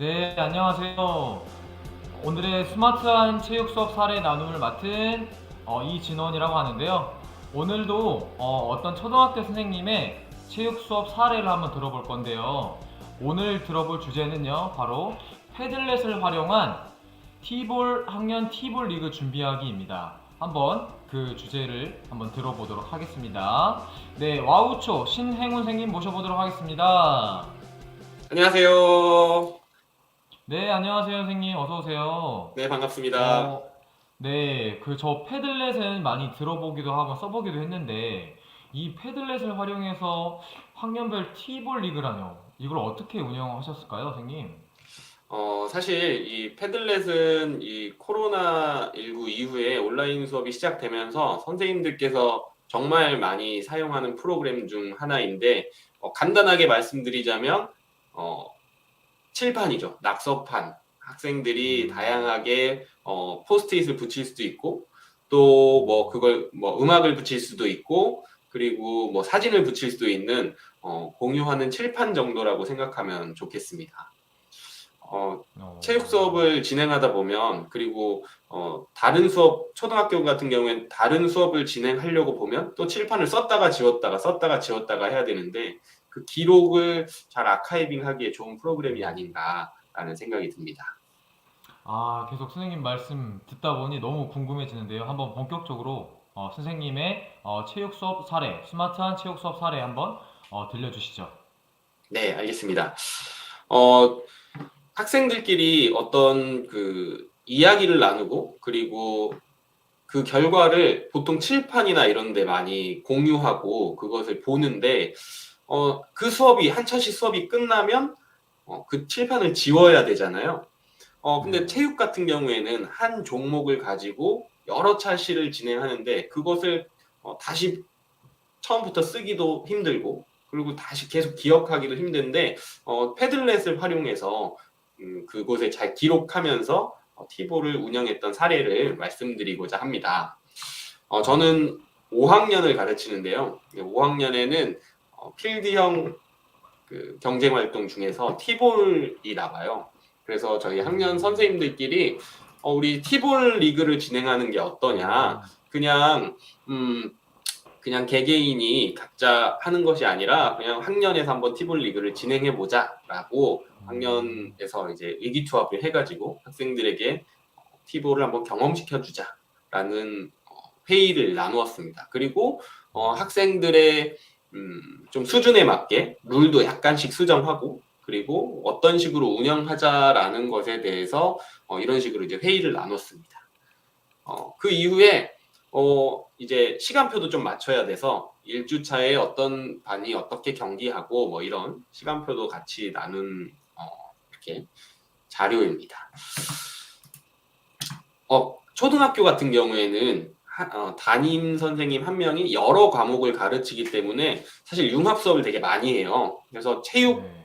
네, 안녕하세요. 오늘의 스마트한 체육 수업 사례 나눔을 맡은 어, 이진원이라고 하는데요. 오늘도 어, 떤 초등학교 선생님의 체육 수업 사례를 한번 들어볼 건데요. 오늘 들어볼 주제는요, 바로 패들렛을 활용한 티볼 학년 티볼 리그 준비하기입니다. 한번 그 주제를 한번 들어보도록 하겠습니다. 네, 와우초 신행운 선생님 모셔보도록 하겠습니다. 안녕하세요. 네, 안녕하세요, 선생님. 어서 오세요. 네, 반갑습니다. 어, 네, 그 저 패들렛은 많이 들어보기도 하고 써보기도 했는데 이 패들렛을 활용해서 학년별 티볼 리그라뇨. 이걸 어떻게 운영하셨을까요, 선생님? 어, 사실 이 패들렛은 이 코로나19 이후에 온라인 수업이 시작되면서 선생님들께서 정말 많이 사용하는 프로그램 중 하나인데 어, 간단하게 말씀드리자면 어, 칠판이죠. 낙서판. 학생들이 음. 다양하게 어, 포스트잇을 붙일 수도 있고 또 뭐 그걸 뭐 음악을 붙일 수도 있고 그리고 뭐 사진을 붙일 수도 있는 어, 공유하는 칠판 정도라고 생각하면 좋겠습니다. 어, 어, 체육 수업을 진행하다 보면 그리고 어, 다른 수업 초등학교 같은 경우엔 다른 수업을 진행하려고 보면 또 칠판을 썼다가 지웠다가 썼다가 지웠다가 해야 되는데 그 기록을 잘 아카이빙하기에 좋은 프로그램이 아닌가라는 생각이 듭니다. 아, 계속 선생님 말씀 듣다 보니 너무 궁금해지는데요. 한번 본격적으로 어, 선생님의 어, 체육 수업 사례, 스마트한 체육 수업 사례 한번 어, 들려주시죠. 네, 알겠습니다. 어, 학생들끼리 어떤 그 이야기를 나누고 그리고 그 결과를 보통 칠판이나 이런 데 많이 공유하고 그것을 보는데 어, 그 수업이 한 차시 수업이 끝나면 어, 그 칠판을 지워야 되잖아요. 어, 근데 네. 체육 같은 경우에는 한 종목을 가지고 여러 차시를 진행하는데 그것을 어, 다시 처음부터 쓰기도 힘들고 그리고 다시 계속 기억하기도 힘든데 어, 패들렛을 활용해서 음, 그곳에 잘 기록하면서 어, 티볼을 운영했던 사례를 말씀드리고자 합니다. 어, 저는 5학년을 가르치는데요. 5학년에는 어, 필드형 그 경쟁 활동 중에서 티볼이 나와요. 그래서 저희 학년 선생님들끼리 어, 우리 티볼 리그를 진행하는 게 어떠냐. 그냥 음 그냥 개개인이 각자 하는 것이 아니라 그냥 학년에서 한번 티볼 리그를 진행해 보자라고 학년에서 이제 의기투합을 해가지고 학생들에게 티볼을 한번 경험시켜 주자라는 어, 회의를 나누었습니다. 그리고 어, 학생들의 음, 좀 수준에 맞게 룰도 약간씩 수정하고 그리고 어떤 식으로 운영하자라는 것에 대해서 어, 이런 식으로 이제 회의를 나눴습니다. 어, 그 이후에 어, 이제 시간표도 좀 맞춰야 돼서 1주차에 어떤 반이 어떻게 경기하고 뭐 이런 시간표도 같이 나눈 어, 이렇게 자료입니다. 어, 초등학교 같은 경우에는 하- 어, 담임 선생님 한 명이 여러 과목을 가르치기 때문에 사실 융합 수업을 되게 많이 해요. 그래서 체육 네.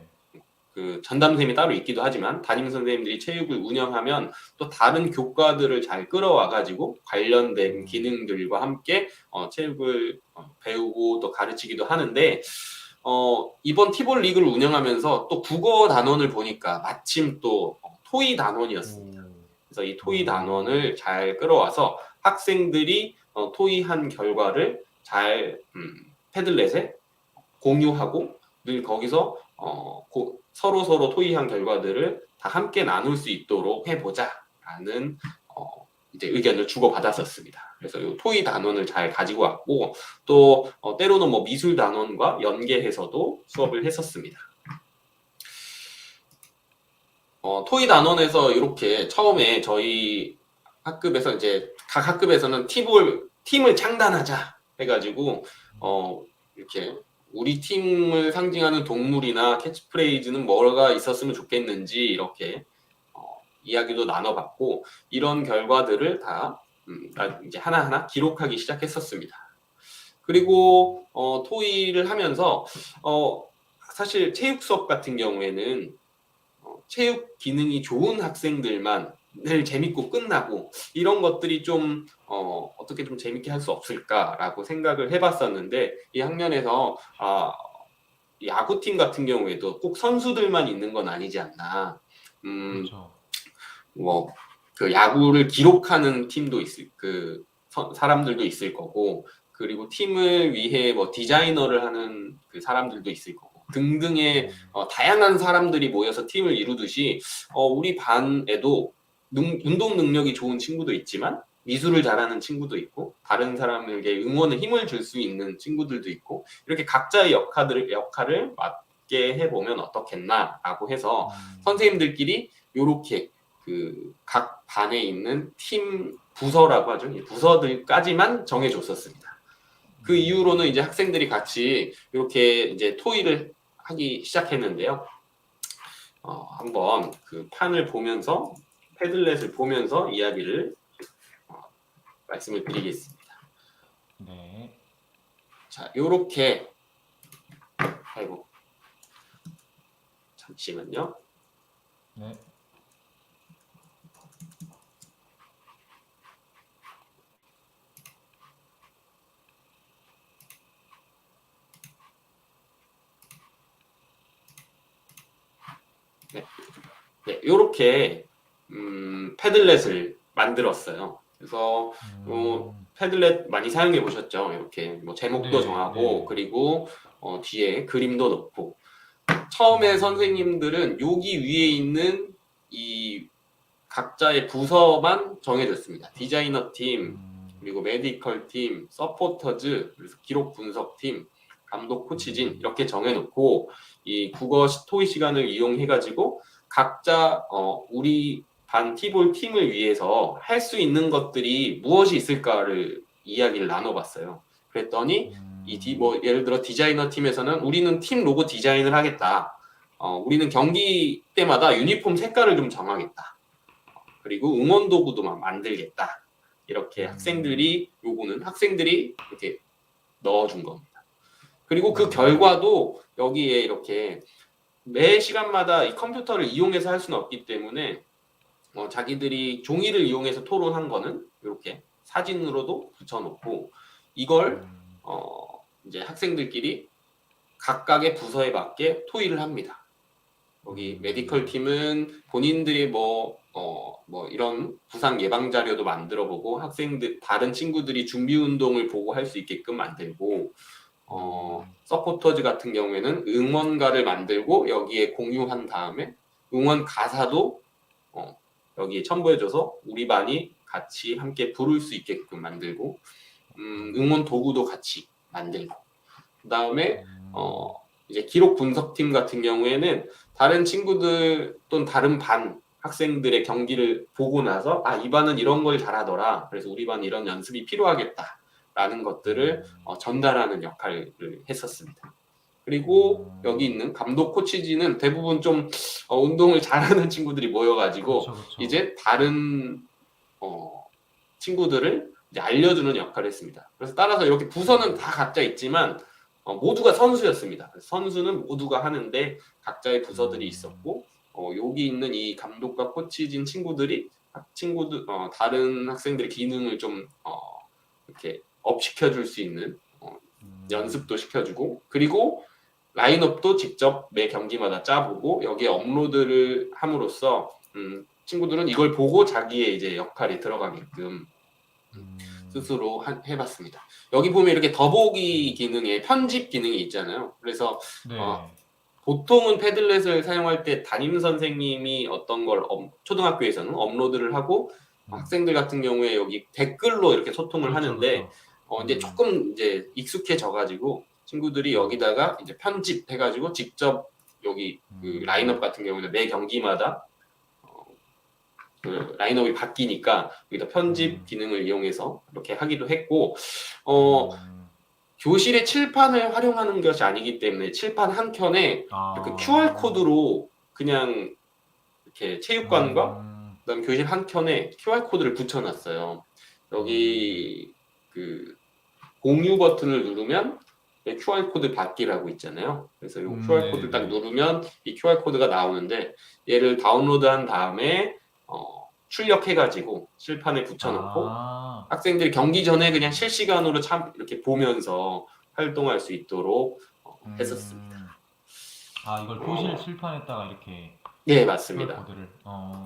그 전담 선생님이 따로 있기도 하지만 담임 선생님들이 체육을 운영하면 또 다른 교과들을 잘 끌어와 가지고 관련된 기능들과 함께 어, 체육을 어, 배우고 또 가르치기도 하는데 어, 이번 티볼 리그를 운영하면서 또 국어 단원을 보니까 마침 또 어, 토이 단원이었습니다. 그래서 이 토이 단원을 잘 끌어와서 학생들이 어, 토이한 결과를 잘 음, 패들렛에 공유하고 늘 거기서 어, 고- 서로 서로 토의한 결과들을 다 함께 나눌 수 있도록 해보자라는 어, 이제 의견을 주고 받았었습니다. 그래서 이 토의 단원을 잘 가지고 왔고 또 어, 때로는 뭐 미술 단원과 연계해서도 수업을 했었습니다. 어, 토의 단원에서 이렇게 처음에 저희 학급에서 이제 각 학급에서는 팀을 팀을 창단하자 해가지고 어, 이렇게 우리 팀을 상징하는 동물이나 캐치프레이즈는 뭐가 있었으면 좋겠는지 이렇게 어, 이야기도 나눠봤고 이런 결과들을 다 음, 나- 이제 하나하나 기록하기 시작했었습니다. 그리고 어, 토의를 하면서 어, 사실 체육 수업 같은 경우에는 어, 체육 기능이 좋은 학생들만 늘 재밌고 끝나고 이런 것들이 좀 어, 어떻게 좀 재밌게 할 수 없을까라고 생각을 해봤었는데 이 학년에서 아, 야구팀 같은 경우에도 꼭 선수들만 있는 건 아니지 않나. 음, 그렇죠. 뭐 그 야구를 기록하는 팀도 있을 그 서- 사람들도 있을 거고 그리고 팀을 위해 뭐 디자이너를 하는 그 사람들도 있을 거고 등등의 어, 다양한 사람들이 모여서 팀을 이루듯이 어, 우리 반에도 능- 운동 능력이 좋은 친구도 있지만 미술을 잘하는 친구도 있고 다른 사람에게 응원에 힘을 줄 수 있는 친구들도 있고 이렇게 각자의 역할을 역할을 맡게 해보면 어떻겠나라고 해서 음. 선생님들끼리 이렇게 그 각 반에 있는 팀 부서라고 하죠. 이 부서들까지만 정해줬었습니다. 그 이후로는 이제 학생들이 같이 이렇게 이제 토의를 하기 시작했는데요. 어, 한번 그 판을 보면서 패들렛을 보면서 이야기를 어, 말씀을 드리겠습니다. 네. 자, 요렇게 아이고 잠시만요. 네. 네, 요렇게 음, 패들렛을 만들었어요. 그래서 어, 패들렛 많이 사용해 보셨죠? 이렇게 뭐 제목도 네, 정하고 네. 그리고 어, 뒤에 그림도 넣고 처음에 선생님들은 여기 위에 있는 이 각자의 부서만 정해졌습니다. 디자이너 팀, 음, 그리고 메디컬 팀, 서포터즈, 그래서 기록 분석 팀, 감독 코치진 이렇게 정해놓고 이 국어 시- 토의 시간을 이용해가지고 각자 어, 우리 반 티볼 팀을 위해서 할 수 있는 것들이 무엇이 있을까를 이야기를 나눠봤어요. 그랬더니 음, 이 디, 뭐 예를 들어 디자이너 팀에서는 우리는 팀 로고 디자인을 하겠다. 어, 우리는 경기 때마다 유니폼 색깔을 좀 정하겠다. 그리고 응원 도구도 막 만들겠다. 이렇게 음. 학생들이 요거는 학생들이 이렇게 넣어준 겁니다. 그리고 그 음. 결과도 여기에 이렇게 매 시간마다 이 컴퓨터를 이용해서 할 수는 없기 때문에 어, 자기들이 종이를 이용해서 토론한 거는 이렇게 사진으로도 붙여놓고 이걸 음, 어, 이제 학생들끼리 각각의 부서에 맞게 토의를 합니다. 여기 음. 메디컬 팀은 본인들이 뭐, 어, 뭐 이런 부상 예방 자료도 만들어 보고 학생들, 다른 친구들이 준비 운동을 보고 할 수 있게끔 만들고, 어, 서포터즈 같은 경우에는 응원가를 만들고 여기에 공유한 다음에 응원 가사도 어, 여기에 첨부해줘서 우리 반이 같이 함께 부를 수 있게끔 만들고, 음, 응원 도구도 같이 만들고, 그 다음에 음, 어, 이제 기록 분석팀 같은 경우에는 다른 친구들 또는 다른 반 학생들의 경기를 보고 나서 아, 이 반은 이런 걸 잘하더라. 그래서 우리 반 이런 연습이 필요하겠다. 라는 것들을 어, 전달하는 역할을 했었습니다. 그리고 음. 여기 있는 감독 코치진은 대부분 좀 어, 운동을 잘하는 친구들이 모여가지고 그렇죠, 그렇죠. 이제 다른 어, 친구들을 이제 알려주는 역할을 했습니다. 그래서 따라서 이렇게 부서는 다 각자 있지만 어, 모두가 선수였습니다. 선수는 모두가 하는데 각자의 부서들이 음. 있었고 어, 여기 있는 이 감독과 코치진 친구들이 학- 친구들 어, 다른 학생들의 기능을 좀 어, 이렇게 업 시켜줄 수 있는 음, 연습도 시켜주고 그리고 라인업도 직접 매 경기마다 짜보고 여기에 업로드를 함으로써 음, 친구들은 이걸 보고 자기의 이제 역할이 들어가게끔 음, 스스로 한- 해봤습니다. 여기 보면 이렇게 더보기 기능에 편집 기능이 있잖아요. 그래서 네. 어, 보통은 패들렛을 사용할 때 담임 선생님이 어떤 걸 업- 초등학교에서는 업로드를 하고 음. 학생들 같은 경우에 여기 댓글로 이렇게 소통을 그렇죠, 하는데 그렇죠. 어, 이제 음. 조금 이제 익숙해져 가지고 친구들이 여기다가 이제 편집해가지고 직접 여기 그 음. 라인업 같은 경우는 매 경기마다 어, 그 라인업이 바뀌니까 여기다 편집 음. 기능을 이용해서 이렇게 하기도 했고 어, 음, 교실의 칠판을 활용하는 것이 아니기 때문에 칠판 한 켠에 아. 그 QR 코드로 그냥 이렇게 체육관과 음, 그다음 교실 한 켠에 QR 코드를 붙여놨어요. 여기 그 공유 버튼을 누르면 네, QR 코드 받기라고 있잖아요. 그래서 이 음, QR 네, 코드를 네. 딱 누르면 이 QR 코드가 나오는데 얘를 다운로드한 다음에 어, 출력해가지고 실판에 붙여놓고 아, 학생들이 경기 전에 그냥 실시간으로 참 이렇게 보면서 활동할 수 있도록 어, 음. 했었습니다. 아 이걸 교실 칠판에다가 이렇게 네, 맞습니다. QR코드를. 어.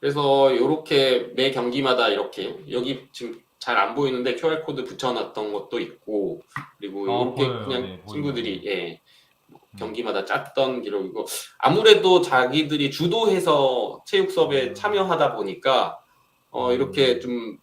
그래서 이렇게 매 경기마다 이렇게 여기 지금 잘 안 보이는데 QR 코드 붙여놨던 것도 있고 그리고 아, 이렇게 보여요. 그냥 네. 친구들이 예 음. 경기마다 짰던 기록이고 아무래도 자기들이 주도해서 체육 수업에 음. 참여하다 보니까 어 음. 이렇게 좀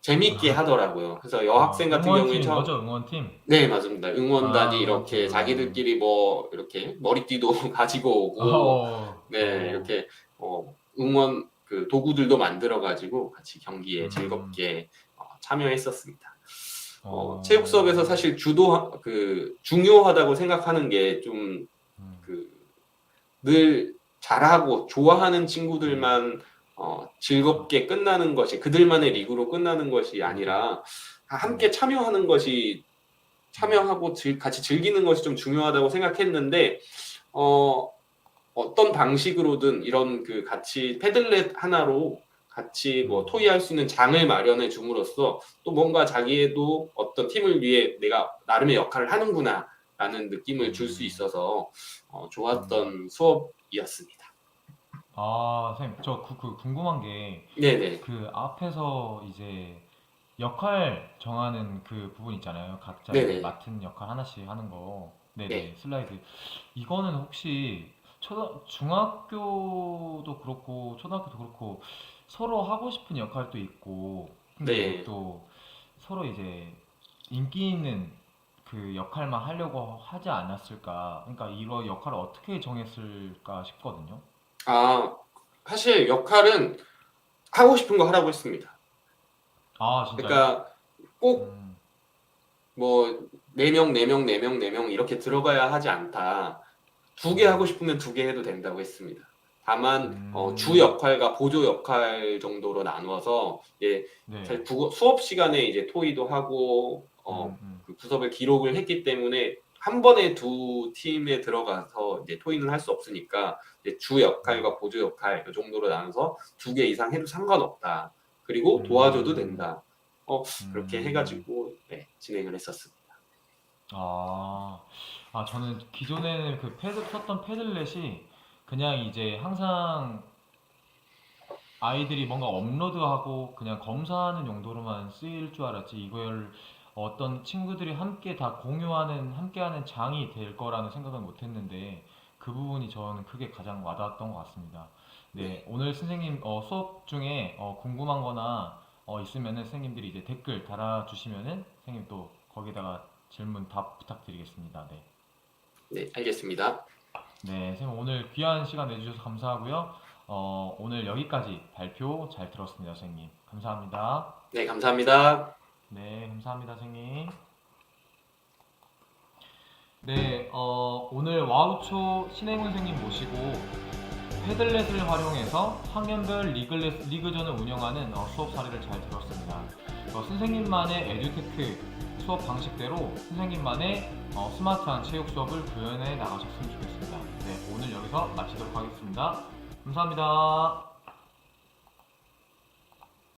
재밌게 하더라고요. 그래서 여학생 같은 경우에 응원팀 저 뭐죠? 응원팀. 네 맞습니다. 응원단이 아, 이렇게 그렇구나. 자기들끼리 뭐 이렇게 머리띠도 가지고 오고 어. 네, 어. 이렇게 어, 응원 그 도구들도 만들어 가지고 같이 경기에 음. 즐겁게 어, 참여했었습니다. 어, 어. 체육 수업에서 사실 주도 그 중요하다고 생각하는 게좀그 음. 늘 잘하고 좋아하는 친구들만 어, 즐겁게 끝나는 것이 그들만의 리그로 끝나는 것이 아니라 함께 참여하는 것이 참여하고 즐- 같이 즐기는 것이 좀 중요하다고 생각했는데 어, 어떤 방식으로든 이런 그 같이 패들렛 하나로 같이 뭐 토의할 수 있는 장을 마련해 줌으로써 또 뭔가 자기에도 어떤 팀을 위해 내가 나름의 역할을 하는구나 라는 느낌을 줄 수 있어서 어, 좋았던 수업이었습니다. 아, 선생님, 저 그, 그 궁금한 게 네네. 그 앞에서 이제 역할 정하는 그 부분 있잖아요. 각자 네네. 맡은 역할 하나씩 하는 거. 네네, 네. 슬라이드. 이거는 혹시 초등, 중학교도 그렇고 초등학교도 그렇고 서로 하고 싶은 역할도 있고 근데 네. 또 서로 이제 인기 있는 그 역할만 하려고 하지 않았을까? 그러니까 이거 역할을 어떻게 정했을까 싶거든요. 아, 사실 역할은 하고 싶은 거 하라고 했습니다. 아, 진짜요? 그러니까 꼭 음, 뭐, 네명네 명네명네명 이렇게 들어가야 하지 않다. 두 개 하고 싶으면 두 개 해도 된다고 했습니다. 다만, 음. 어, 주 역할과 보조 역할 정도로 나누어서, 예, 네. 사실 수업 시간에 이제 토의도 하고, 어, 음, 음. 그 구섭을 기록을 했기 때문에 한 번에 두 팀에 들어가서 이제 토의는 할 수 없으니까 이제 주 역할과 보조 역할 이 정도로 나눠서 두 개 이상 해도 상관없다. 그리고 음. 도와줘도 된다. 그렇게 음. 해가지고 네, 진행을 했었습니다. 아, 아 저는 기존에는 그 패드 썼던 패들렛이 그냥 이제 항상 아이들이 뭔가 업로드하고 그냥 검사하는 용도로만 쓰일 줄 알았지 이걸 어떤 친구들이 함께 다 공유하는 함께하는 장이 될 거라는 생각은 못했는데 그 부분이 저는 크게 가장 와닿았던 것 같습니다. 네, 오늘 선생님 어, 수업 중에 어, 궁금한 거나 어, 있으면은 선생님들이 이제 댓글 달아주시면은 선생님 또 거기다가 질문 답 부탁드리겠습니다. 네. 네, 알겠습니다. 네, 선생님 오늘 귀한 시간 내주셔서 감사하고요. 어, 오늘 여기까지 발표 잘 들었습니다, 선생님. 감사합니다. 네, 감사합니다. 네, 감사합니다, 선생님. 네, 어, 오늘 와우초 신혜문 선생님 모시고 패들렛을 활용해서 학년별 리그레스, 리그전을 운영하는 어, 수업 사례를 잘 들었습니다. 어, 선생님만의 에듀테크 수업 방식대로 선생님만의 어, 스마트한 체육 수업을 구현해 나가셨으면 좋겠습니다. 네, 오늘 여기서 마치도록 하겠습니다. 감사합니다.